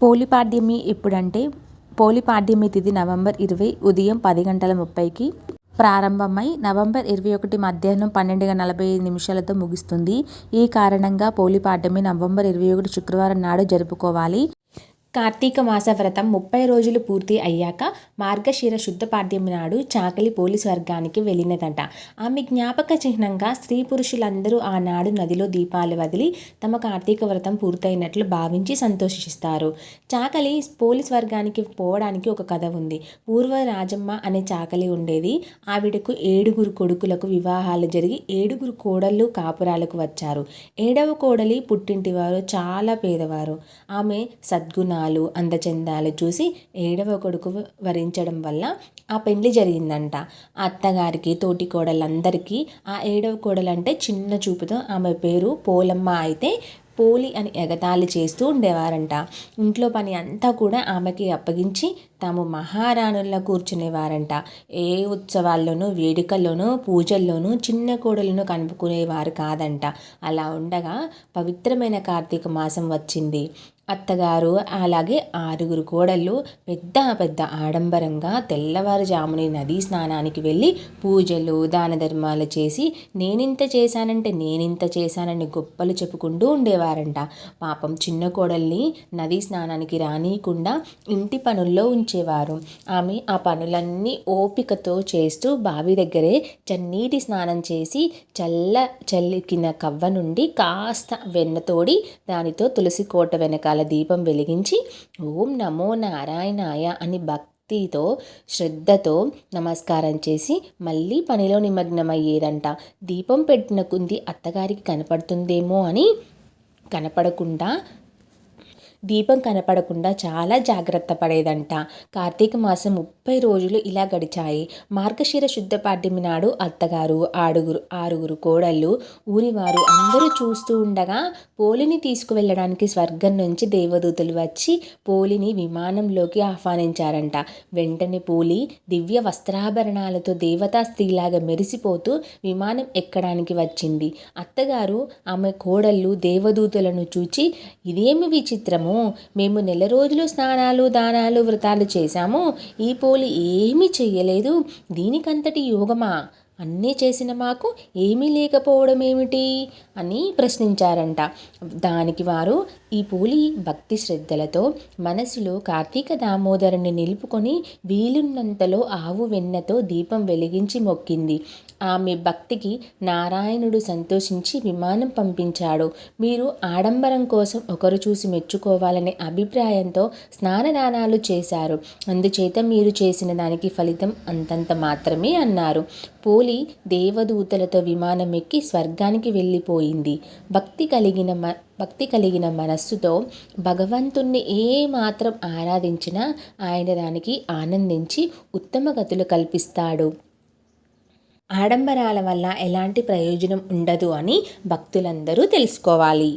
పోలిపాడ్యమి ఎప్పుడంటే పోలిపాడ్యమి తిథి నవంబర్ ఇరవై ఉదయం పది గంటల ముప్పైకి ప్రారంభమై నవంబర్ ఇరవై ఒకటి మధ్యాహ్నం పన్నెండు నలభై ఐదు నిమిషాలతో ముగుస్తుంది. ఈ కారణంగా పోలిపాడ్యమి నవంబర్ ఇరవై ఒకటి శుక్రవారం నాడు జరుపుకోవాలి. కార్తీక మాస వ్రతం ముప్పై రోజులు పూర్తి అయ్యాక మార్గశిర శుద్ధ నాడు చాకలి పోలీస్ వర్గానికి వెళ్ళినదట. ఆమె జ్ఞాపక చిహ్నంగా స్త్రీ పురుషులందరూ ఆనాడు నదిలో దీపాలు వదిలి తమ కార్తీక వ్రతం పూర్తయినట్లు భావించి సంతోషిస్తారు. చాకలి పోలీస్ వర్గానికి పోవడానికి ఒక కథ ఉంది. పూర్వ రాజమ్మ అనే చాకలి ఉండేది. ఆవిడకు ఏడుగురు కొడుకులకు వివాహాలు జరిగి ఏడుగురు కోడళ్ళు కాపురాలకు వచ్చారు. ఏడవ కోడలి పుట్టింటి వారు చాలా పేదవారు. ఆమె సద్గుణ గుణాలు అందచందాలు చూసి ఏడవ కొడుకు వరించడం వల్ల ఆ పెళ్ళి జరిగిందంట. ఆ అత్తగారికి తోటి కోడలందరికీ ఆ ఏడవ కోడలంటే చిన్న చూపుతో ఆమె పేరు పోలమ్మ అయితే పోలి అని ఎగతాళి చేస్తూ ఉండేవారంట. ఇంట్లో పని అంతా కూడా ఆమెకి అప్పగించి తాము మహారాణుల్లో కూర్చునేవారంట. ఏ ఉత్సవాల్లోనూ వేడుకల్లోనూ పూజల్లోనూ చిన్న కోడలను కనుపుకునేవారు కాదంట. అలా ఉండగా పవిత్రమైన కార్తీక మాసం వచ్చింది. అత్తగారు అలాగే ఆరుగురు కోడళ్ళు పెద్ద పెద్ద ఆడంబరంగా తెల్లవారుజాముని నదీ స్నానానికి వెళ్ళి పూజలు దాన ధర్మాలు చేసి నేనింత చేశానంటే నేనింత చేశానని గొప్పలు చెప్పుకుంటూ ఉండేవారంట. పాపం చిన్న కోడల్ని నదీ స్నానానికి రానియకుండా ఇంటి పనుల్లో ఉంచేవారు. ఆమె ఆ పనులన్నీ ఓపికతో చేస్తూ బావి దగ్గరే చన్నీటి స్నానం చేసి చల్ల చల్లికిన కవ్వ నుండి కాస్త వెన్నతోడి దానితో తులసి కోట వెనకాల దీపాల దీపం వెలిగించి ఓం నమో నారాయణాయ అని భక్తితో శ్రద్ధతో నమస్కారం చేసి మళ్ళీ పనిలో నిమగ్నమయ్యేదంట. దీపం పెట్టిన కుంది అత్తగారికి కనపడుతుందేమో అని కనపడకుండా దీపం కనపడకుండా చాలా జాగ్రత్త పడేదంట. కార్తీక మాసం ముప్పై రోజులు ఇలా గడిచాయి. మార్గశిర శుద్ధ పాడ్యమి నాడు అత్తగారు ఆడుగురు ఆరుగురు కోడళ్ళు ఊరివారు అందరూ చూస్తూ ఉండగా పోలిని తీసుకువెళ్ళడానికి స్వర్గం నుంచి దేవదూతలు వచ్చి పోలిని విమానంలోకి ఆహ్వానించారంట. వెంటనే పోలి దివ్య వస్త్రాభరణాలతో దేవతా స్త్రీలాగా మెరిసిపోతూ విమానం ఎక్కడానికి వచ్చింది. అత్తగారు ఆమె కోడళ్ళు దేవదూతలను చూచి ఇదేమి విచిత్రము? చేశాము. మేము నెల రోజులు స్నానాలు దానాలు వ్రతాలు చేశాము. ఈ పోలి ఏమీ చెయ్యలేదు. దీనికంతటి యోగమా? అన్నీ చేసిన మాకు ఏమీ లేకపోవడం ఏమిటి? అని ప్రశ్నించారంట. దానికి వారు ఈ పూలి భక్తి శ్రద్ధలతో మనసులో కార్తీక దామోదరుని నిలుపుకొని వీలున్నంతలో ఆవు వెన్నతో దీపం వెలిగించి మొక్కింది. ఆమె భక్తికి నారాయణుడు సంతోషించి విమానం పంపించాడు. మీరు ఆడంబరం కోసం ఒకరు చూసి మెచ్చుకోవాలనే అభిప్రాయంతో స్నానదానాలు చేశారు. అందుచేత మీరు చేసిన దానికి ఫలితం అంతంత మాత్రమే అన్నారు. పోలి దేవదూతలతో విమానం ఎక్కి స్వర్గానికి వెళ్ళిపోయింది. భక్తి కలిగిన మ భక్తి కలిగిన మనస్సుతో భగవంతుణ్ణి ఏ మాత్రం ఆరాధించినా ఆయన దానికి ఆనందించి ఉత్తమ గతులు కల్పిస్తాడు. ఆడంబరాల వల్ల ఎలాంటి ప్రయోజనం ఉండదు అని భక్తులందరూ తెలుసుకోవాలి.